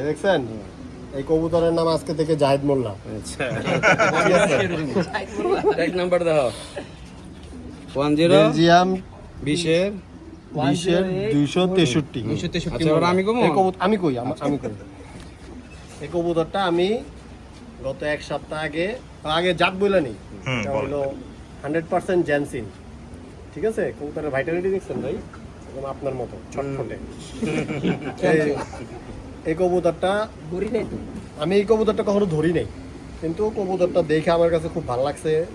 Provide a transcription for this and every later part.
এই দেখছেন? এই কবুতরের নাম আজকে থেকে জাহিদ মোল্লা। আচ্ছা। এক নাম্বার দাও। ওয়ান জিরো বেলজিয়াম বিশের বিশের দুইশো তেষট্টি। আচ্ছা আমি আমি কই আম- কই। এই কবুতরটা আমি গত এক সপ্তাহ আগে আগে জাত বইলা নি এটা বলেন। হলো হান্ড্রেড পার্সেন্ট জেনসিন। ঠিক আছে? কবুতরের ভাইটালিটি দেখছেন ভাই? একদম আপনার মতো ছটফটে। এই- কবুতরটা আমি এই কবুতরটা কখনো ধরি নাই। কিন্তু কবুতরটা দেখে আমার কাছে খুব ভালো লাগছে।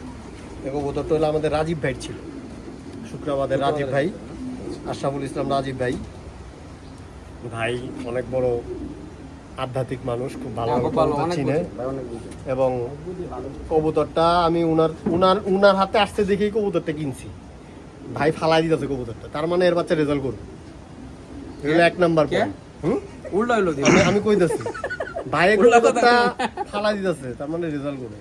এই কবুতরটা হলো আমাদের রাজীব ভাই ছিল। শুক্রাবাদের রাজীব ভাই আশরাফুল ইসলাম রাজীব ভাই। ভাই অনেক বড় আধ্যাত্মিক মানুষ খুব ভালো হ্যাঁ, চিনে। এবং কবুতরটা আমি উনার উনার উনার হাতে আসতে দেখেই কবুতরটা কিনছি। ভাই ফালাই দিতেছে কবুতরটা তার মানে এর বাচ্চা রেজাল্ট করবে। এক নাম্বার কে? হুম? উল্টা হইল আমি আমি কইতাছি ভাই কথা দিতেছে তার মানে রেজাল্ট করবে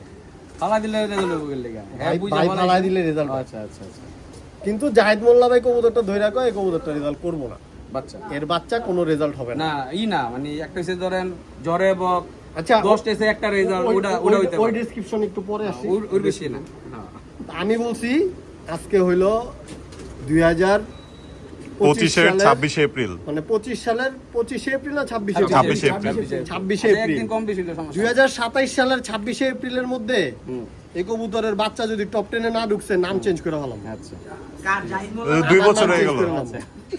ফালা দিলে রেজাল্ট হবে গেলে হ্যাঁ ভাই- ফালাই দিলে রেজাল্ট আচ্ছা আচ্ছা আচ্ছা। কিন্তু জাহিদ মোল্লা ভাই কবুতরটা ধরে রাখো এই কবুতরটা রেজাল্ট করব না। বাচ্চা। এর বাচ্চা কোনো রেজাল্ট হবে না। না ই না মানে একটা হচ্ছে ধরেন জ্বরে বক আচ্ছা দশ টেসে একটা রেজাল্ট ওটা ওটা হইতে ওই ডেসক্রিপশন একটু পরে আসি। ওর- ওর বেশি না। হ্যাঁ। আমি বলছি আজকে হইল দুই হাজার ছাব্বিশে এপ্রিল। মানে পঁচিশ সালের পঁচিশে এপ্রিল না ছাব্বিশে ছাব্বিশে এপ্রিল। ছাব্বিশে আচ্ছা, এপ্রিল। সমস্যা। দুই হাজার সাতাইশ সালের ছাব্বিশে এপ্রিলের মধ্যে এই কবুতরের বাচ্চা যদি টপ টেনে না ঢুকছে নাম চেঞ্জ করে হলাম আচ্ছা। দুই বছর হয়ে গেল।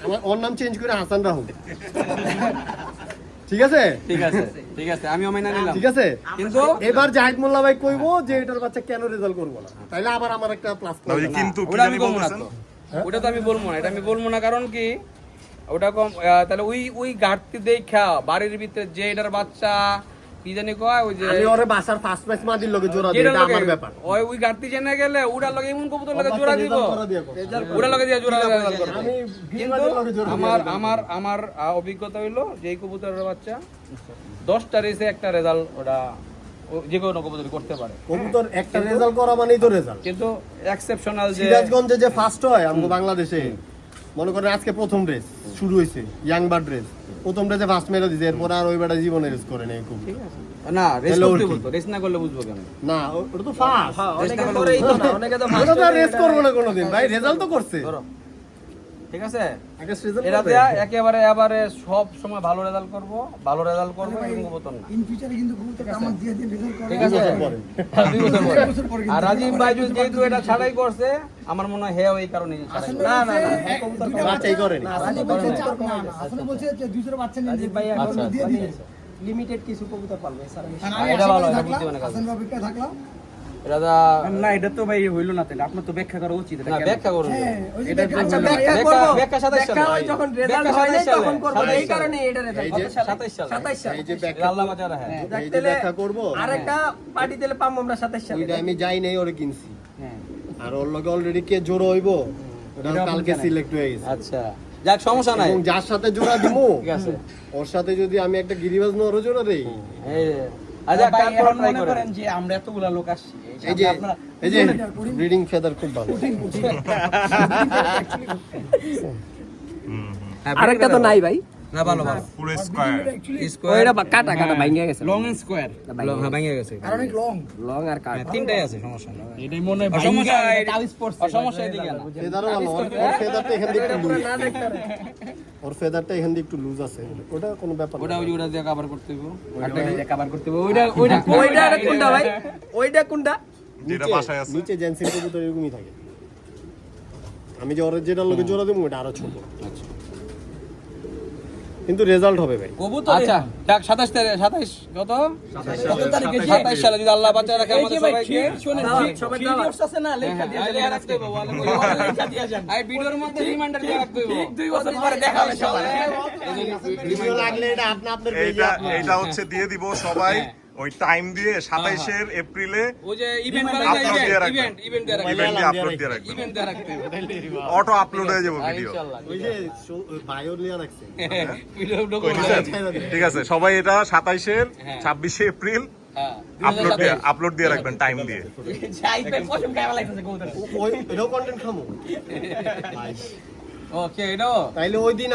আমার ওর নাম চেঞ্জ করে হাসান রাহুল। ঠিক আছে? ঠিক আছে ঠিক আছে। নিলাম। ঠিক আছে? কিন্তু এবার জাহিদ মোল্লা ভাই কইবো যে এটার বাচ্চা কেন রেজাল্ট করব না? তাইলে আবার আমার একটা প্লাস কিন্তু আমি বলব না তো। ওটা তো আমি বলব না এটা আমি বলব না কারণ কি ওটা কম তাহলে ওই ওই ঘাটতি দেখা বাড়ির ভিতরে যে এটার বাচ্চা কি জানি কয় ওই যে আমি ওরে বাসার ফার্স্ট ম্যাচ মাদির লগে জোড়া দিই এটা আমার ব্যাপার। ওই ওই ঘাটতি জেনে গেলে ওটার লগে এমন কবুতর লগে জোড়া দিব। ওটার লগে দিয়ে জোড়া লাগা। আমি কিন্তু আমার আমার আমার আহ, অভিজ্ঞতা হইল যে এই কবুতরের বাচ্চা দশটা রেসে একটা রেজাল্ট ওটা যে কোনো কবুতর করতে পারে। কবুতর একটা রেজাল্ট করা মানেই তো রেজাল্ট। কিন্তু এক্সেপশনাল যে সিরাজগঞ্জে যে ফার্স্ট হয় আমাদের বাংলাদেশে মনে করেন আজকে প্রথম রেস শুরু হয়েছে ইয়াং বার্ড রেস প্রথম রেসে ফার্স্ট মেরে দিছে এরপর আর ওই বেটা জীবনে রেস করে নেই খুব ঠিক আছে। না রেস করতে বলতো রেস না করলে বুঝব কেন? না ওটা তো ফার্স্ট না। ওটা তো রেস করব না কোনোদিন। ভাই রেজাল্ট তো করছে। ধরো। ঠিক আছে। দেয়া একেবারে এবারে সব সময় ভালো রেজাল্ট করব ভালো রেজাল্ট করব না ইন ফিউচারে কিন্তু দিয়ে দিয়ে রেজাল্ট করে ঠিক আছে দুই বছর পরে। হ্যাঁ, আর রাজীব ভাই যদি যেহেতু এটা ছাড়াই করছে আমার মনে হয় হেও এই কারণে করছে। না না না বাচ্চাই বলছে না না আসলে বলছে যে বাচ্চা নিয়ে রাজীব ভাই এখন আচ্ছা। মানে লিমিটেড কিছু কবুতর পালবে স্যার হ্যাঁ, এটা ভালো, এটা করি বুদ্ধিমানের কাজ। থাকলাম হাসান বাবুকে থাকলাম এটা দা না এটা তো ভাই হইল না তাহলে। আপনার তো ব্যাখ্যা করা উচিত না ব্যাখ্যা করুন। হ্যাঁ ওই যে এটা আচ্ছা, ব্যাখ্যা ব্যাখ্যা- ব্যাখ্যা সাতাশ সালে। যখন রেজাল্ট হয় নাই তখন করব। এই কারণে এটা রেজাল্ট যে কত সালে? সাতাশ সালে। এই যে ব্যাখ্যা আল্লাহ বাজারে হ্যাঁ এই যে ব্যাখ্যা করব। আরেকটা পার্টি দিলে পাবো আমরা সাতাশ সালে। ওইটা আমি যাই নাই ওরে কিনছি। হ্যাঁ। আর ওর লগে অলরেডি কে জোড়া হইব ওটা কালকে সিলেক্ট হয়ে গেছে। আচ্ছা। যাক সমস্যা নাই। যার সাথে জোড়া দিমু ঠিক আছে। ওর সাথে যদি আমি একটা গিরিবাজ নোরও জোড়া দেই। এই আচ্ছা মনে করেন? যে আমরা এতগুলা লোক আসছি এই যে এই যে ব্রিডিং ফেদার খুব ভালো। হ্যাঁ, আরেকটা তো নাই ভাই। না ভালো ভালো। পুরো স্কয়ার স্কোয়ার বা- কাটা কাটা ভাঙে গেছে। লং এন্ড স্কোয়ার লং হ্যাঁ ভেঙে গেছে। আর অনেক লং লং আর কাট। হ্যাঁ, তিনটাই আছে সমস্যা নেই। এটাই মনে হয় সমস্যা এটা- পড়ছে, সমস্যা এদিকে না ফেদারও ভালো ওর ফেদারটা এখান দিয়ে একটু লুজ ওর ফেদারটা এখান দিয়ে একটু লুজ আছে। ওটা কোনো ব্যাপার ওটা ওই ওটা দিয়ে কভার করতে হবে ওইটা কভার করতে হবে ওইটা ওইটা ওইটা কোনটা ভাই। ওইটা কোনটা যেটা বাসায় আছে। নিচে জেন্সিন কবুতর এরকমই থাকে। আমি যে যেটার লোকে জোড়া দেবো ওটা আরও ছোট। আচ্ছা। কিন্তু রেজাল্ট হবে ভাই। কবুতর আচ্ছা ডাক 27 তারিখ সাতাশ কত? 27 তারিখে 27 সালে যদি আল্লাহ বাঁচায় রাখে আমাদের সবাইকে। সবাই ভিডিওস আছে না লেখা দিয়ে দিয়ে রাখতে হবে, ওয়ালে করে। লেখা দিয়ে যান আই ভিডিওর মধ্যে রিমাইন্ডার দিয়ে রাখতে হবে। ঠিক দুই বছর পরে দেখা হবে সবাই। ভিডিও লাগলে এটা আপনি আপনার এটা এটা হচ্ছে দিয়ে দিব সবাই। ওই টাইম দিয়ে সাতাইশের এপ্রিলে ওই যে ইভেন্ট Upload দিয়ে রাখবেন। ইভেন্ট ইভেন্ট দিয়ে রাখতে ইভেন্ট দিয়ে আপলোড দিয়ে রাখবেন ইভেন্ট দিয়ে রাখতে হবে অটো আপলোড হয়ে যাবে ভিডিও ইনশাআল্লাহ ওই যে বায়ো লিয়া রাখছে। ভিডিও কই দিছেন? ঠিক আছে সবাই এটা সাতাইশের হ্যাঁ। ছাব্বিশে এপ্রিল হ্যাঁ। আপলোড দিয়ে আপলোড দিয়ে রাখবেন টাইম দিয়ে। ওই কন্টেন্ট খামো। ওকে তাইলে ওই দিন